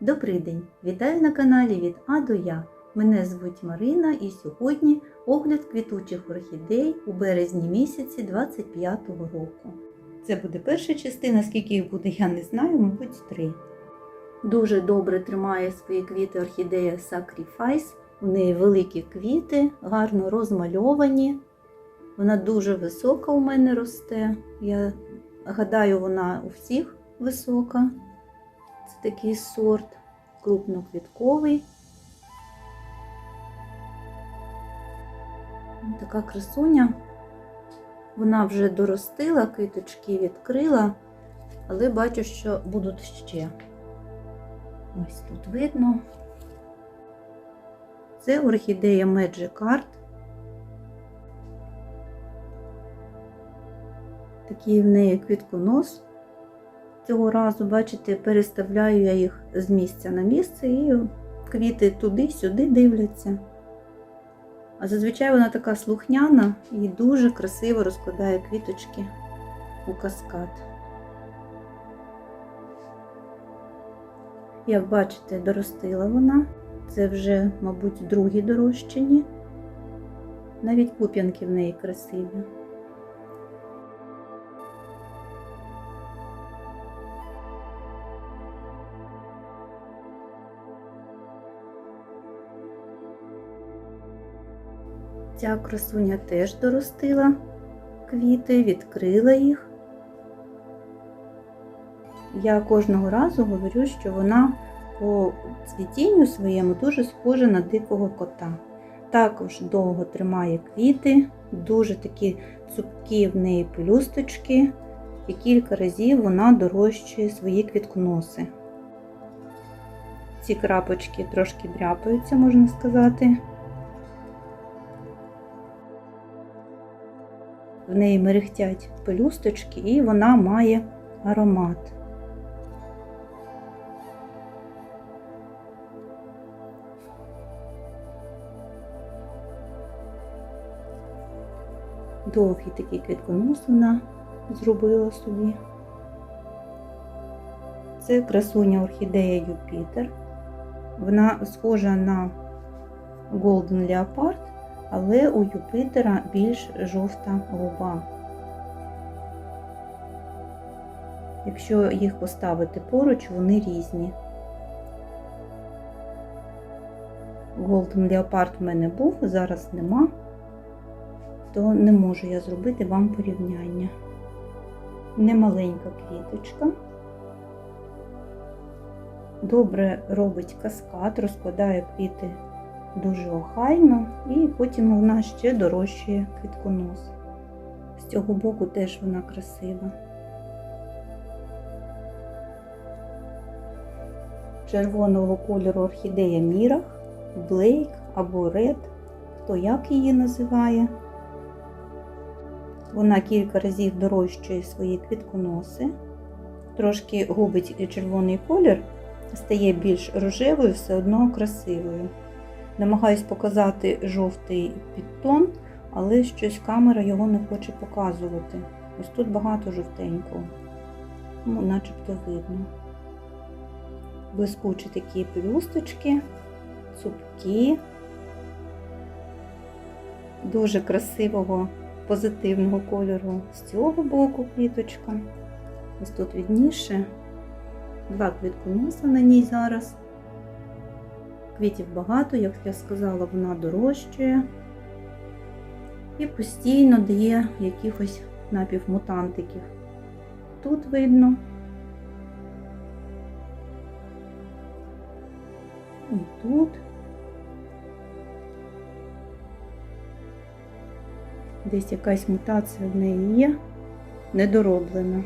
Добрий день! Вітаю на каналі від А до Я. Мене звуть Марина і сьогодні огляд квітучих орхідей у березні місяці 25-го року. Це буде перша частина, скільки їх буде, я не знаю, мабуть, три. Дуже добре тримає свої квіти орхідея Sacrifice. У неї великі квіти, гарно розмальовані. Вона дуже висока у мене росте. Я гадаю, вона у всіх висока. Це такий сорт крупноквітковий. Така красуня. Вона вже доростила, квіточки відкрила, але бачу, що будуть ще. Ось тут видно. Це орхідея Magic Art. Такий в неї квітконос. Цього разу, бачите, переставляю я їх з місця на місце і квіти туди-сюди дивляться. А зазвичай вона така слухняна і дуже красиво розкладає квіточки у каскад. Як бачите, доростила вона. Це вже, мабуть, другі дорощені. Навіть пуп'янки в неї красиві. Ця красуня теж доростила квіти, відкрила їх. Я кожного разу говорю, що вона по цвітінню своєму дуже схожа на дикого кота. Також довго тримає квіти, дуже такі цупкі в неї пелюсточки, і кілька разів вона дорощує свої квітконоси. Ці крапочки трошки дряпаються, можна сказати. В неї мерехтять пелюсточки, і вона має аромат. Довгий такий квітконос вона зробила собі. Це красуня орхідея Юпітер. Вона схожа на Golden Leopard, але у Юпітера більш жовта губа. Якщо їх поставити поруч, вони різні. Golden Leopard в мене був, зараз нема, то не можу я зробити вам порівняння. Немаленька квіточка. Добре робить каскад, розкладає квіти дуже охайно, і потім вона ще дорощує квітконос. З цього боку теж вона красива. Червоного кольору орхідея Мірах, Блейк або Ред, хто як її називає. Вона кілька разів дорощує свої квітконоси, трошки губить червоний колір, стає більш рожевою, все одно красивою. Намагаюсь показати жовтий підтон, але щось камера його не хоче показувати. Ось тут багато жовтенького, ну, начебто видно. Блискучі такі пелюсточки, цупкі, дуже красивого позитивного кольору з цього боку квіточка. Ось тут відніше. Два квітконоса на ній зараз. Квітів багато, як я сказала, вона дорожчає і постійно дає якихось напівмутантиків. Тут видно. І тут. Десь якась мутація в неї є, недороблена.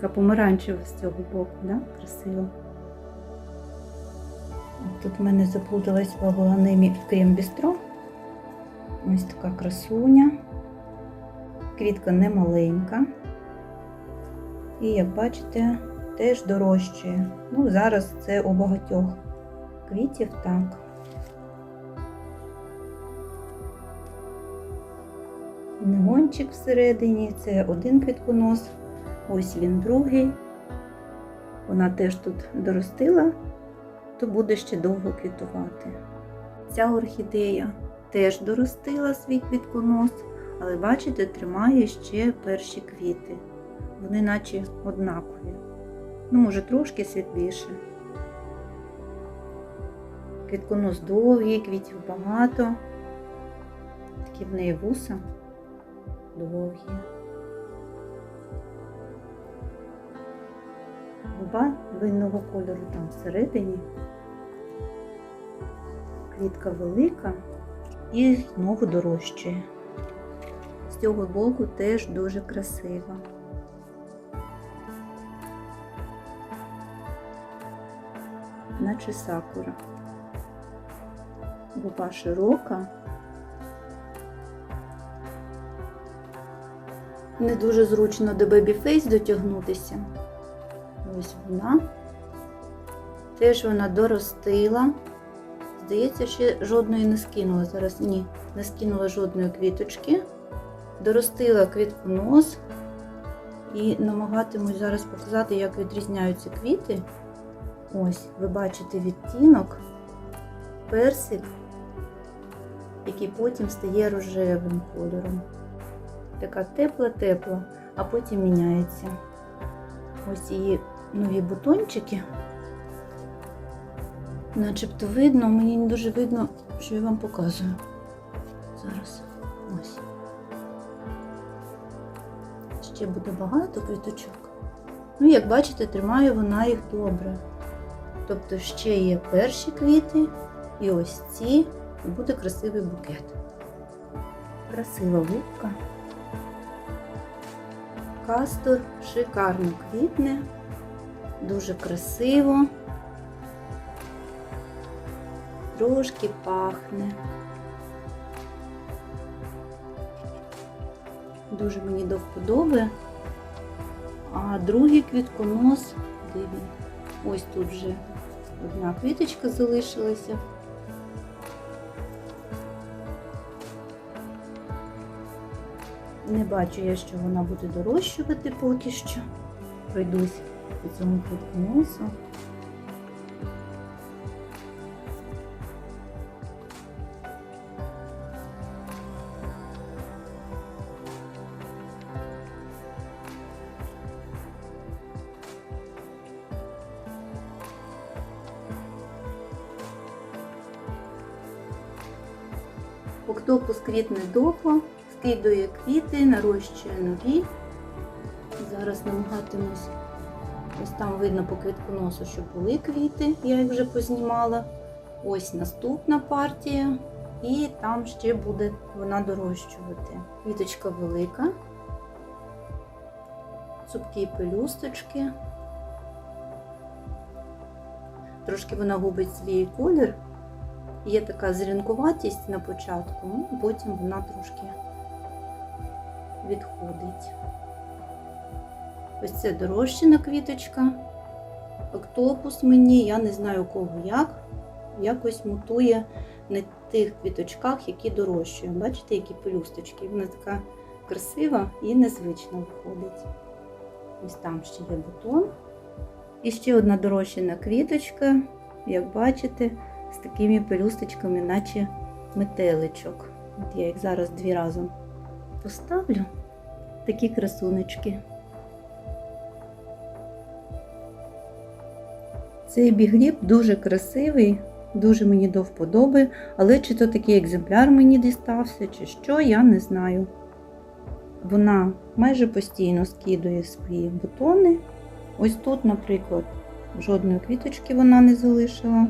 Така помаранчева з цього боку, да? красиво. Тут в мене заплуталась в аглонимі крем бістро. Ось така красуня. Квітка не маленька. І, як бачите, теж дорожчає. Ну, зараз це у багатьох квітів так. негончик всередині, це один квітконос, ось він другий. Вона теж тут доростила, то буде ще довго квітувати. Ця орхідея теж доростила свій квітконос, але бачите, тримає ще перші квіти. Вони наче однакові. Ну, може, трошки світліше. Квітконос довгий, квітів багато. Такі в неї вуса довгі. Губа винного кольору там всередині. Квітка велика і знову дорожчає. З цього боку теж дуже красива. Наче сакура. Губа широка. Не дуже зручно до бебі-фейс дотягнутися. Ось вона. Теж вона доростила. Здається, ще жодної не скинула. Зараз ні, не скинула жодної квіточки. Доростила квітконос. І намагатимусь зараз показати, як відрізняються квіти. Ось, ви бачите відтінок, персик, який потім стає рожевим кольором. Така тепла-тепла, а потім міняється. Ось її нові бутончики. Начебто видно, мені не дуже видно, що я вам показую. Зараз ось. Ще буде багато квіточок. Ну, як бачите, тримає вона їх добре. Тобто ще є перші квіти, і ось ці, і буде красивий букет. Красива губка. Кастор шикарно квітне, дуже красиво, трошки пахне. Дуже мені до вподоби. А другий квітконос, де він? Ось тут вже одна квіточка залишилася. Не бачу я, що вона буде дорощувати поки що. Пройдусь по цьому квітконосу. Октопус квітне довго, скидує квіти, нарощує нові. Зараз намагатимусь. Там видно по квітконосу, що були квіти, я їх вже познімала. Ось наступна партія, і там ще буде вона дорощувати. Квіточка велика, цупкі пелюсточки. Трошки вона губить свій колір. Є така зрінкуватість на початку, ну, потім вона трошки відходить. Ось це дорощена квіточка. Октопус мені, я не знаю кого як, якось мутує на тих квіточках, які дорощує. Бачите, які пелюсточки? Вона така красива і незвична виходить. Ось там ще є бутон. І ще одна дорощена квіточка, як бачите, з такими пелюсточками, наче метеличок. От я їх зараз дві разом поставлю. Такі красунечки. Цей бігліб дуже красивий, дуже мені до вподоби, але чи то такий екземпляр мені дістався, чи що, я не знаю. Вона майже постійно скидує свої бутони. Ось тут, наприклад, жодної квіточки вона не залишила.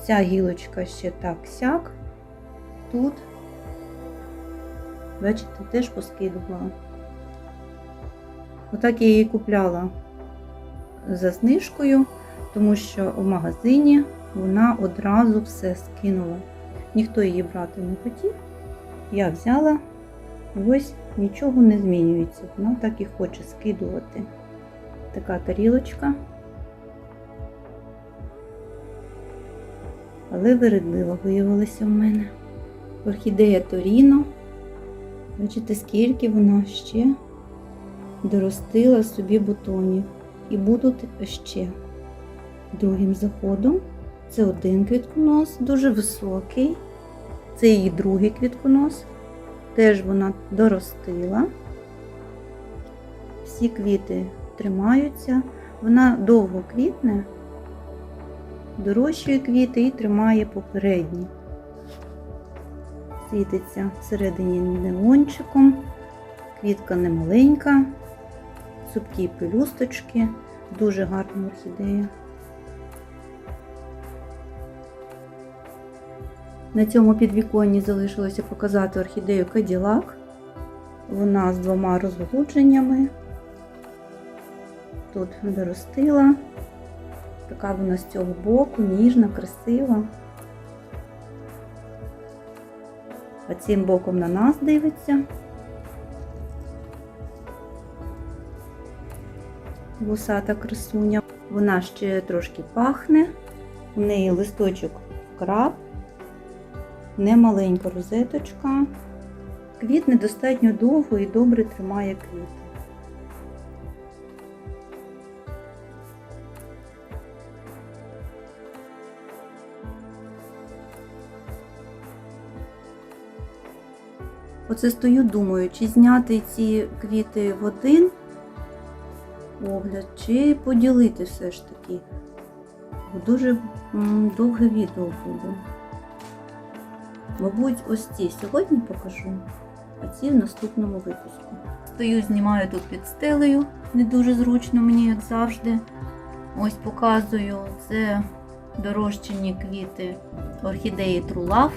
Ця гілочка ще так сяк. Тут, бачите, теж поскидувала. Отак я її купляла за знижкою, тому що в магазині вона одразу все скинула. Ніхто її брати не хотів. Я взяла, ось нічого не змінюється. Вона так і хоче скидувати. Така тарілочка. Але вередлива виявилася в мене. Орхідея Торіно. Бачите, скільки вона ще доростила собі бутонів. І будуть ще. Другим заходом це один квітконос, дуже високий. Це її другий квітконос. Теж вона доростила. Всі квіти тримаються. Вона довго квітне, дорощує квіти і тримає попередні. Світиться всередині неончиком, квітка немаленька, цупкі пелюсточки, дуже гарна орхідея. На цьому підвіконні залишилося показати орхідею Каділак. Вона з двома розголудженнями. Тут доростила. Така вона з цього боку, ніжна, красива. А цим боком на нас дивиться. Вусата красуня. Вона ще трошки пахне. У неї листочок краб, немаленька розеточка. Квітне достатньо довго і добре тримає квіти. Оце стою, думаю, чи зняти ці квіти в один огляд, чи поділити все ж таки. Бо дуже довге відео буде. Мабуть, ось ці сьогодні покажу, а ці в наступному випуску. Стою, знімаю тут під стелею, не дуже зручно мені, як завжди. Ось показую, це дорощені квіти орхідеї Трулав.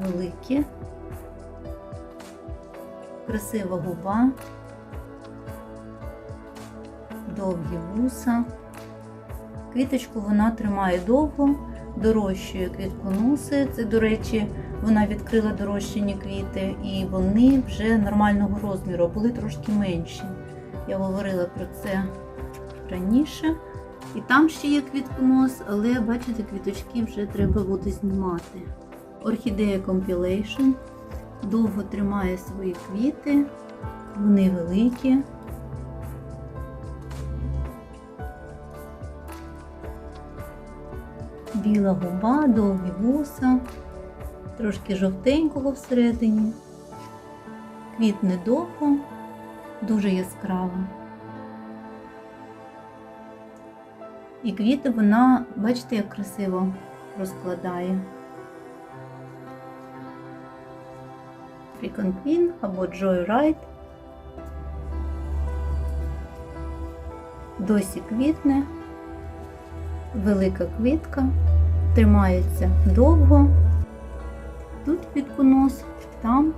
Великі, красива губа, довгі вуса. Квіточку вона тримає довго, дорощує квітконоси. Це, до речі, вона відкрила дорощені квіти, і вони вже нормального розміру, були трошки менші. Я говорила про це раніше. І там ще є квітконос, але бачите, квіточки вже треба буде знімати. Орхідея Compilation довго тримає свої квіти, вони великі. Біла губа, довгі вуса, трошки жовтенького всередині. Квітне довго, дуже яскрава. І квіти вона, бачите, як красиво розкладає. Freaking Queen або Joyride. Досі квітне, велика квітка, тримається довго. Тут квітконос, там.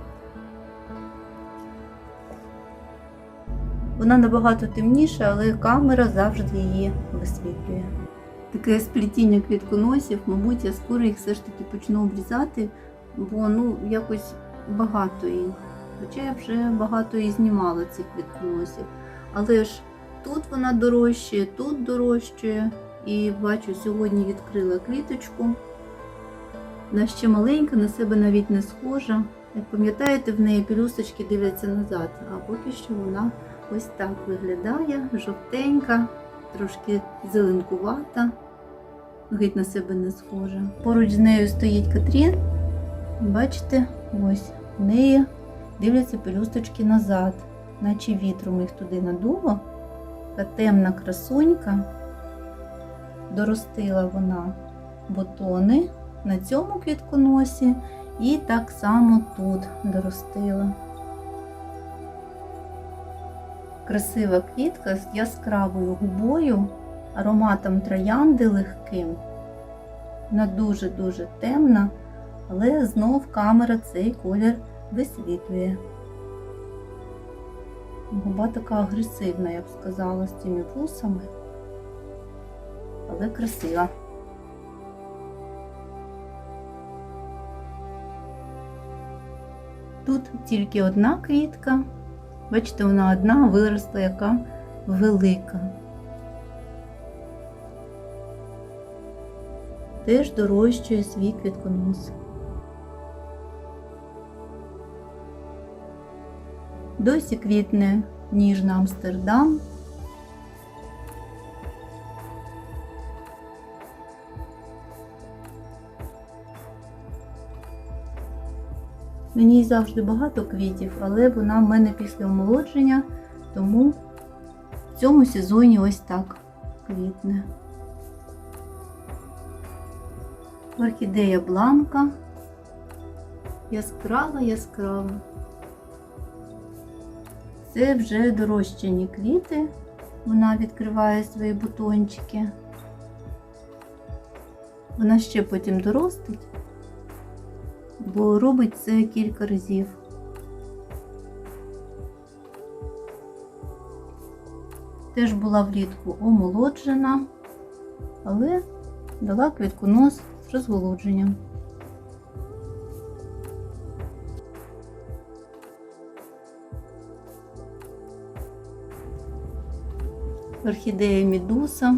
Вона набагато темніша, але камера завжди її висвітлює. Таке сплетіння квітконосів, мабуть, я скоро їх все ж таки почну обрізати, бо ну якось багато їх. Хоча я вже багато і знімала цих квітконосів. Але ж тут вона дорожчає, тут дорожчає. І бачу, сьогодні відкрила квіточку. Вона ще маленька, на себе навіть не схожа. Як пам'ятаєте, в неї пелюсточки дивляться назад, а поки що вона ось так виглядає, жовтенька, трошки зеленкувата, геть на себе не схожа. Поруч з нею стоїть Катрін. Бачите, ось в неї дивляться пелюсточки назад, наче вітром їх туди надуло. Така темна красунька. Доростила вона бутони на цьому квітконосі і так само тут доростила. Красива квітка з яскравою губою, ароматом троянди легким. Вона дуже-дуже темна, але знов камера цей колір висвітлює. Губа така агресивна, я б сказала, з цими вусами, але красива. Тут тільки одна квітка. Бачите, вона одна виросла, яка велика. Теж дорожчує свій квітконос. Досі квітне ніжна Амстердам. На ній завжди багато квітів, але вона в мене після омолодження, тому в цьому сезоні ось так квітне. Орхідея бланка. Яскрава, яскрава. Це вже дорощені квіти. Вона відкриває свої бутончики. Вона ще потім доростить, бо робить це кілька разів. Теж була влітку омолоджена, але дала квітконос з розголодженням. Орхідея Мідуса.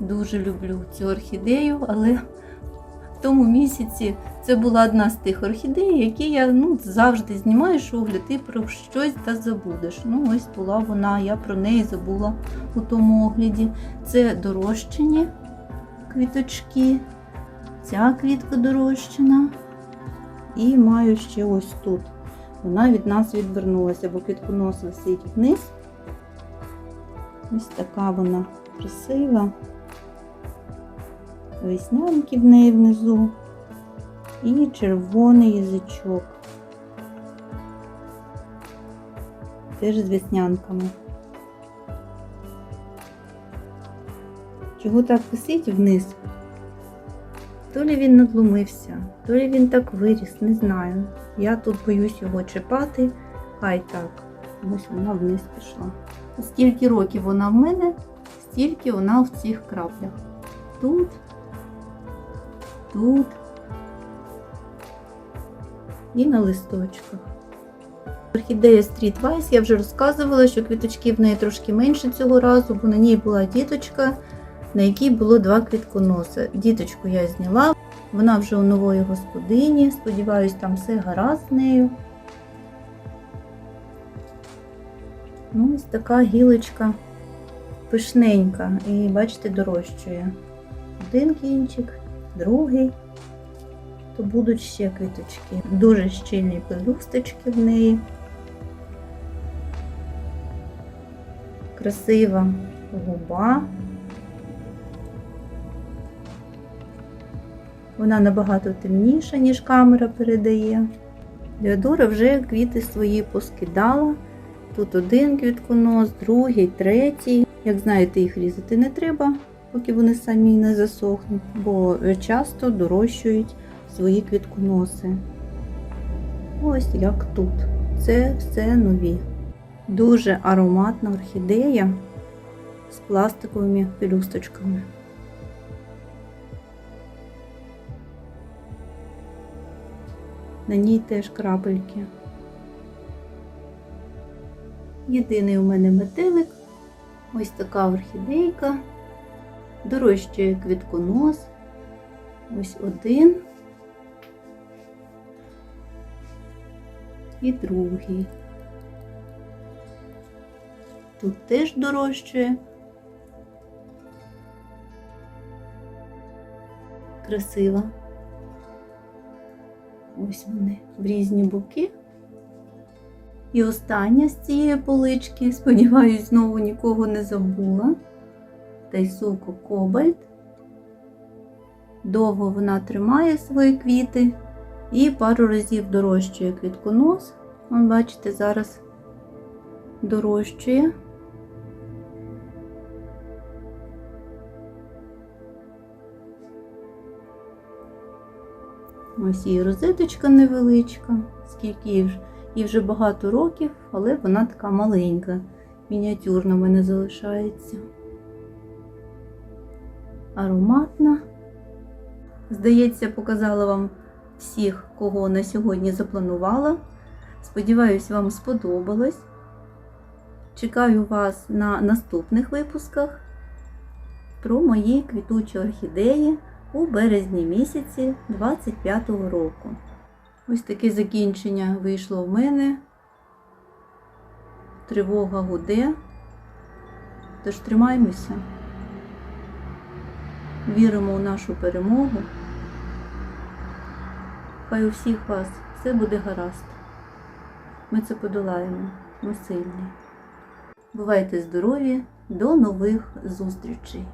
Дуже люблю цю орхідею, але в тому місяці це була одна з тих орхідей, які я ну, завжди знімаєш огляд і про щось та забудеш. Ну, ось була вона, я про неї забула у тому огляді. Це дорощені квіточки, ця квітка дорощена. І маю ще ось тут. Вона від нас відвернулася, бо квітконос висить вниз. Ось така вона красива. Веснянки в неї внизу і червоний язичок. Теж з веснянками. Чого так висить вниз? То лі він надломився, то лі він так виріс, не знаю. Я тут боюсь його чіпати, хай так. Ось вона вниз пішла. Скільки років вона в мене, стільки вона в цих краплях. Тут, тут і на листочках. Орхідея Street Wise, я вже розказувала, що квіточки в неї трошки менше цього разу, бо на ній була діточка, на якій було два квітконоси. Діточку я зняла, вона вже у нової господині. Сподіваюсь, там все гаразд з нею. Ну, ось така гілочка пишненька. І бачите, дорощує. Один кінчик, другий. То будуть ще квіточки. Дуже щільні пелюсточки в неї. Красива губа. Вона набагато темніша, ніж камера передає. Деодора вже квіти свої поскидала. Тут один квітконос, другий, третій. Як знаєте, їх різати не треба, поки вони самі не засохнуть, бо часто дорощують свої квітконоси. Ось як тут. Це все нові. Дуже ароматна орхідея з пластиковими пелюсточками. На ній теж крапельки. Єдиний у мене метелик, ось така орхідейка, дорожчає квітконос, ось один і другий. Тут теж дорожчає. Красива. Ось вони в різні боки. І остання з цієї полички, сподіваюсь, знову нікого не забула. Тайсуко Кобальт. Довго вона тримає свої квіти і пару разів дорощує квітконос. Вон, бачите, зараз дорощує. Ось її розеточка невеличка, скільки їй вже, їй вже багато років, але вона така маленька, мініатюрна в мене залишається. Ароматна. Здається, показала вам всіх, кого на сьогодні запланувала. Сподіваюсь, вам сподобалось. Чекаю вас на наступних випусках про мої квітучі орхідеї у березні місяці 25-го року. Ось таке закінчення вийшло в мене Тривога гуде. Тож тримаймося. Віримо у нашу перемогу. Хай у всіх вас все буде гаразд. Ми це подолаємо. Ми сильні. Бувайте здорові, до нових зустрічей!